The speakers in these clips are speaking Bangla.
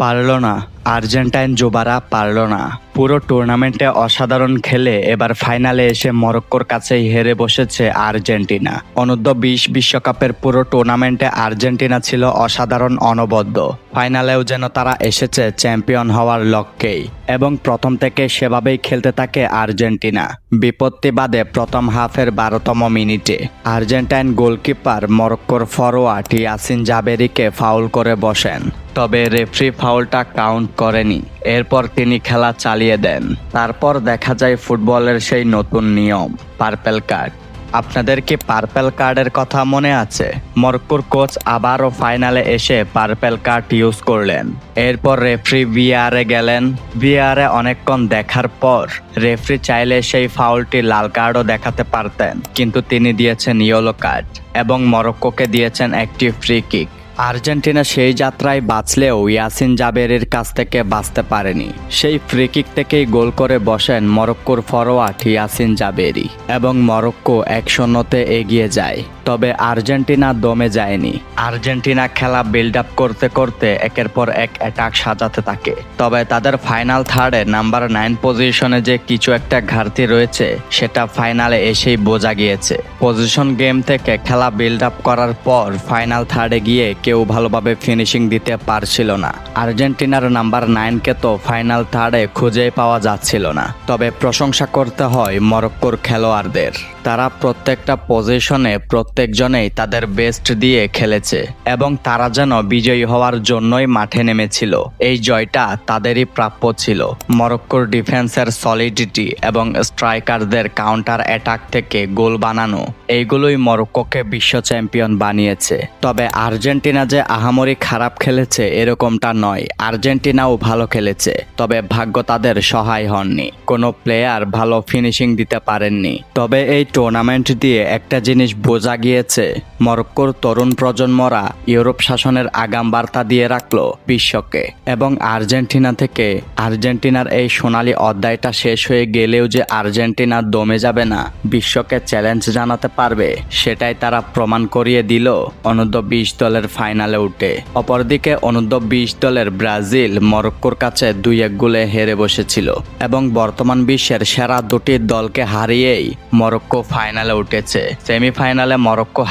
পারল না। আর্জেন্টাইন জোবারা পারল না। পুরো টুর্নামেন্টে অসাধারণ খেলে এবার ফাইনালে এসে মরক্কোর কাছেই হেরে বসেছে আর্জেন্টিনা। অনূর্ধ্ব বিশ বিশ্বকাপের পুরো টুর্নামেন্টে আর্জেন্টিনা ছিল অসাধারণ অনবদ্য। ফাইনালেও যেন তারা এসেছে চ্যাম্পিয়ন হওয়ার লক্ষ্যেই। এবং প্রথম থেকে সেভাবেই খেলতে থাকে আর্জেন্টিনা। বিপত্তি বাদে প্রথম হাফের বারোতম মিনিটে আর্জেন্টাইন গোলকিপার মরক্কোর ফরোয়ার্ড ইয়াসিন জাবেরিকে ফাউল করে বসেন। তবে রেফরি ফাউলটা কাউন্ট করেনি। এরপর তিনি খেলা চালিয়ে দেন। তারপর দেখা যায় ফুটবলের সেই নতুন নিয়ম পার্পেল কার্ড আপনাদের কি পার্পেল কার্ডের কথা মনে আছে? মরক্কোর কোচ আবারও ফাইনালে এসে পার্পেল কার্ড ইউজ করলেন। এরপর রেফরি ভিআরে গেলেন। ভিআরে অনেকক্ষণ দেখার পর রেফরি চাইলে সেই ফাউলটি লাল কার্ডও দেখাতে পারতেন। কিন্তু তিনি দিয়েছেন ইয়েলো কার্ড এবং মরক্কোকে দিয়েছেন একটি ফ্রি কিক আর্জেন্টিনা সেই যাত্রায় বাঁচলেও ইয়াসিন জাবেরের কাছ থেকে বাঁচতে পারেনি। সেই ফ্রিকিক থেকেই গোল করে বসেন মরক্কোর ফরোয়ার্ড ইয়াসিন জাবেরি এবং মরক্কো এক শূন্যতে এগিয়ে যায়। তবে আর্জেন্টিনা দমে যায়নি। আর্জেন্টিনা খেলা বিল্ড আপ করতে করতে একের পর এক অ্যাটাক সাজাতে থাকে। তবে তাদের ফাইনাল থার্ডে নাম্বার নাইন পজিশনে যে কিছু একটা ঘাটতি রয়েছে, সেটা ফাইনালে এসেই বোঝা গিয়েছে। পজিশন গেম থেকে খেলা বিল্ড আপ করার পর ফাইনাল থার্ডে গিয়ে কেউ ভালোভাবে ফিনিশিং দিতে পারছিল না। আর্জেন্টিনার নাম্বার নাইনকে তো ফাইনাল থার্ডে খুঁজেই পাওয়া যাচ্ছিল না। তবে প্রশংসা করতে হয় মরক্কোর খেলোয়াড়দের। তারা প্রত্যেকটা পজিশনে প্রত্যেকজনেই তাদের বেস্ট দিয়ে খেলেছে এবং তারা যেন বিজয়ী হওয়ার জন্যই মাঠে নেমেছিল। এই জয়টা তাদেরই প্রাপ্য ছিল। মরক্কোর ডিফেন্সের সলিডিটি এবং স্ট্রাইকারদের কাউন্টার অ্যাটাক থেকে গোল বানানো, এইগুলোই মরক্কোকে বিশ্ব চ্যাম্পিয়ন বানিয়েছে। তবে আর্জেন্টিনা যে আহামরি খারাপ খেলেছে এরকমটা নয়। আর্জেন্টিনাও ভালো খেলেছে, তবে ভাগ্য তাদের সহায় হননি। কোনো প্লেয়ার ভালো ফিনিশিং দিতে পারেননি। তবে এই টুর্নামেন্ট দিয়ে একটা জিনিস বোঝা গিয়েছে। মরক্কোর তরুণ প্রজন্মরা ইউরোপ শাসনের আগাম বার্তা দিয়ে রাখল বিশ্বকে এবং আর্জেন্টিনা থেকে। আর্জেন্টিনার এই সোনালি অধ্যায়টা শেষ হয়ে গেলেও যে আর্জেন্টিনা দমে যাবে না, বিশ্বকে চ্যালেঞ্জ জানাতে পারবে, সেটাই তারা প্রমাণ করিয়ে দিল অনূর্ধ্ব বিশ দলের ফাইনালে উঠে। অপরদিকে অনূর্ধ্ব বিশ দলের ব্রাজিল মরক্কোর কাছে দুই এক গোলে হেরে বসেছিল এবং বর্তমান বিশ্বের সেরা দুটি দলকে হারিয়েই মরক্কো ফাইনালে উঠেছে। সেমিফাইনালে মরক্কো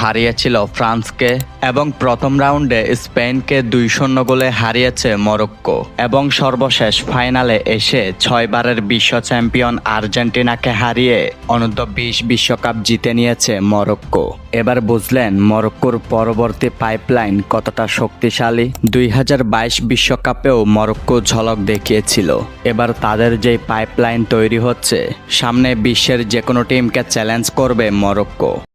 হারিয়েছিল ফ্রান্সকে এবং প্রথম রাউন্ডে স্পেনকে দুই শূন্য গোলে হারিয়েছে মরক্কো এবং সর্বশেষ ফাইনালে এসে ছয়বারের বিশ্ব চ্যাম্পিয়ন আর্জেন্টিনাকে হারিয়ে অনূর্ধ্ব বিশ বিশ্বকাপ জিতে নিয়েছে মরক্কো। এবার বুঝলেন মরক্কোর পরবর্তী পাইপলাইন কতটা শক্তিশালী। দুই বিশ্বকাপেও মরক্কো ঝলক দেখিয়েছিল। এবার তাদের যে পাইপলাইন তৈরি হচ্ছে, সামনে বিশ্বের যে কোনো টিমকে চ্যালেঞ্জ করবে মরক্কো।